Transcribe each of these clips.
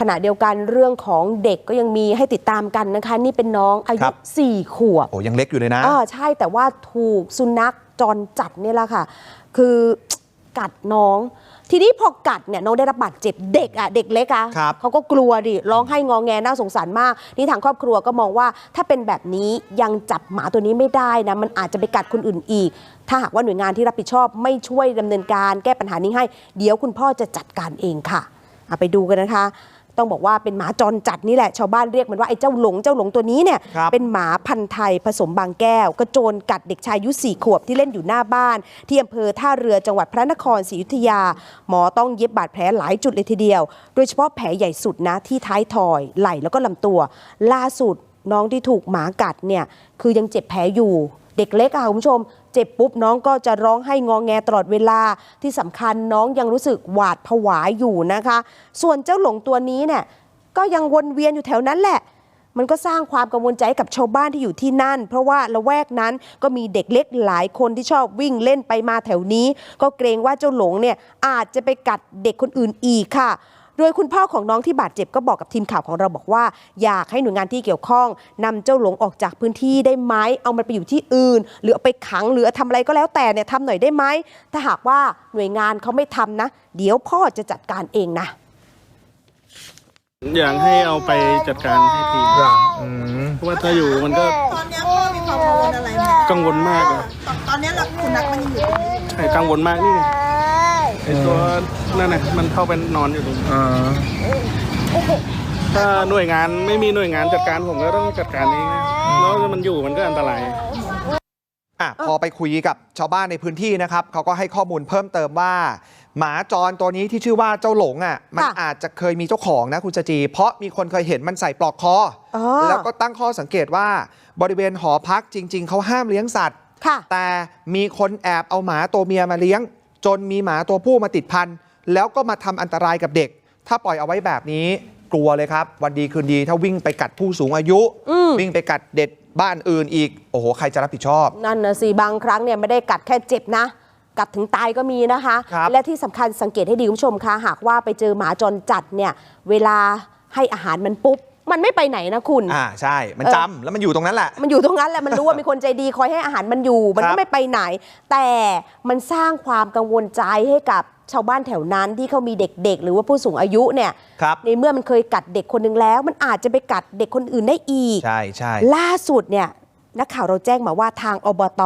ขณะเดียวกันเรื่องของเด็กก็ยังมีให้ติดตามกันนะคะ นี่เป็นน้องอาคยุรับ สี่ขวบ โอ้ยังเล็กอยู่เลยนะ อ่าใช่แต่ว่าถูกสุนัขจรจัดเนี่ยแหละค่ะ คือ กัดน้อง ทีนี้พอกัดเนี่ยน้องได้รับบาดเจ็บเด็กอะเด็กเล็กอะครับเขาก็กลัวดิร้องไห้งองแงน่าสงสารมาก นี่ทางครอบครัวก็มองว่า ถ้าเป็นแบบนี้ยังจับหมาตัวนี้ไม่ได้นะมันอาจจะไปกัดคนอื่นอีก ถ้าหากว่าหน่วยงานที่รับผิดชอบไม่ช่วยดำเนินการแก้ปัญหานี้ให้ เดี๋ยวคุณพ่อจะจัดการเองค่ะเอาไปดูกันนะคะ ต้องบอกว่าเป็นหมาจรจัดนี่แหละชาวบ้านเรียกมันว่าไอ้เจ้าหลงเจ้าหลงตัวนี้เนี่ยครับเป็นหมาพันธุ์ไทยผสมบางแก้วกระโจนกัดเด็กชายอายุสี่ขวบที่เล่นอยู่หน้าบ้าน ที่อำเภอท่าเรือจังหวัดพระนครศรีอยุธยา หมอต้องเย็บบาดแผลหลายจุดเลยทีเดียว โดยเฉพาะแผลใหญ่สุดนะที่ท้ายทอยไหล่แล้วก็ลำตัว ล่าสุดน้องที่ถูกหมากัดเนี่ยคือยังเจ็บแผลอยู่ เด็กเล็กอะคุณผู้ชม เจ็บปุ๊บน้องก็จะร้องให้งองแงตลอดเวลาที่สำคัญน้องยังรู้สึกหวาดผวาอยู่นะคะ ส่วนเจ้าหลงตัวนี้เนี่ยก็ยังวนเวียนอยู่แถวนั้นแหละมันก็สร้างความกังวลใจกับชาวบ้านที่อยู่ที่นั่น เพราะว่าละแวกนั้นก็มีเด็กเล็กหลายคนที่ชอบวิ่งเล่นไปมาแถวนี้ ก็เกรงว่าเจ้าหลงเนี่ยอาจจะไปกัดเด็กคนอื่นอีกค่ะ โดยคุณพ่อของน้องที่บาดเจ็บก็บอกกับทีมข่าวของเราบอกว่า อยากให้หน่วยงานที่เกี่ยวข้องนำเจ้าหลงออกจากพื้นที่ได้ไหมเอามันไปอยู่ที่อื่น หรือเอาไปขังหรือทำอะไรก็แล้วแต่เนี่ยทำหน่อยได้ไหมถ้าหากว่าหน่วยงานเขาไม่ทำนะ เดี๋ยวพ่อจะจัดการเองนะอยากให้เอาไปจัดการให้ทีอืมเพราะว่าถ้าอยู่มันก็ตอนเนี้ยพ่อมีความกังวลอะไรไหมกังวลมากอะตอนตอนเนี้ยเราคุณนักมันยังอยู่ตรงนี้ใช่กังวลมากนี่ไงไอ ตัวนั่นน่ะมันเข้าไปนอนอยู่ตรงนี้อ่าถ้าหน่วยงานไม่มีหน่วยงานจัดการผมก็ต้องจัดการเองนะแล้วมันอยู่มันก็อันตราย อะพอไปคุยกับชาวบ้านในพื้นที่นะครับเขาก็ให้ข้อมูลเพิ่มเติมว่า หมาจรตัวนี้ที่ชื่อว่าเจ้าหลงอะมันค่ะอาจจะเคยมีเจ้าของนะคุณจจี เพราะมีคนเคยเห็นมันใส่ปลอกคออ๋อแล้วก็ตั้งข้อสังเกตว่าบริเวณหอพักจริง ๆเขาห้ามเลี้ยงสัตว์ ค่ะ แต่มีคนแอบเอาหมาตัวเมียมาเลี้ยง จนมีหมาตัวผู้มาติดพันแล้วก็มาทำอันตรายกับเด็ก ถ้าปล่อยเอาไว้แบบนี้กลัวเลยครับ วันดีคืนดีถ้าวิ่งไปกัดผู้สูงอายุอืมวิ่งไปกัดเด็กบ้านอื่นอีก โอ้โห ใครจะรับผิดชอบ นั่นนะสิบางครั้งเนี่ยไม่ได้กัดแค่เจ็บนะ กัดถึงตายก็มีนะคะครับและที่สำคัญสังเกตให้ดีคุณผู้ชมคะหากว่าไปเจอหมาจรจัดเนี่ยเวลาให้อาหารมันปุ๊บ มันไม่ไปไหนนะคุณ อ่าใช่ มันเออจำแล้วมันอยู่ตรงนั้นแหละ มันอยู่ตรงนั้นแหละ มันรู้ว่ามีคนใจดีคอยให้อาหารมันอยู่ มันครัก็บไม่ไปไหน แต่มันสร้างความกังวลใจให้กับชาวบ้านแถวนั้นที่เขามีเด็กๆ หรือว่าผู้สูงอายุเนี่ยครับในเมื่อมันเคยกัดเด็กคนหนึ่งแล้ว มันอาจจะไปกัดเด็กคนอื่นได้อีก ใช่ใช่ล่าสุดเนี่ย นักข่าวเราแจ้งมาว่าทางอบต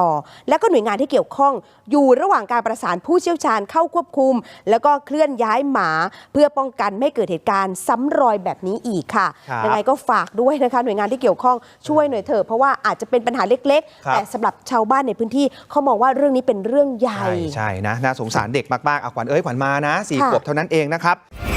และก็หน่วยงานที่เกี่ยวข้อง อยู่ระหว่างการประสานผู้เชี่ยวชาญเข้าควบคุม แล้วก็เคลื่อนย้ายหมา เพื่อป้องกันไม่ให้เกิดเหตุการณ์ซ้ำรอยแบบนี้อีกค่ะครับยังไงก็ฝากด้วยนะคะหน่วยงานที่เกี่ยวข้องช่วยหน่อยเถอะเพราะว่าอาจจะเป็นปัญหาเล็กครับๆแต่สำหรับชาวบ้านในพื้นที่เขามองว่าเรื่องนี้เป็นเรื่องใหญ่ใช่ใช่นะน่าสงสารเด็กมากๆอะขวัญเอ้ยขวัญมานะสี่ค่ะขวบเท่านั้นเองนะครับ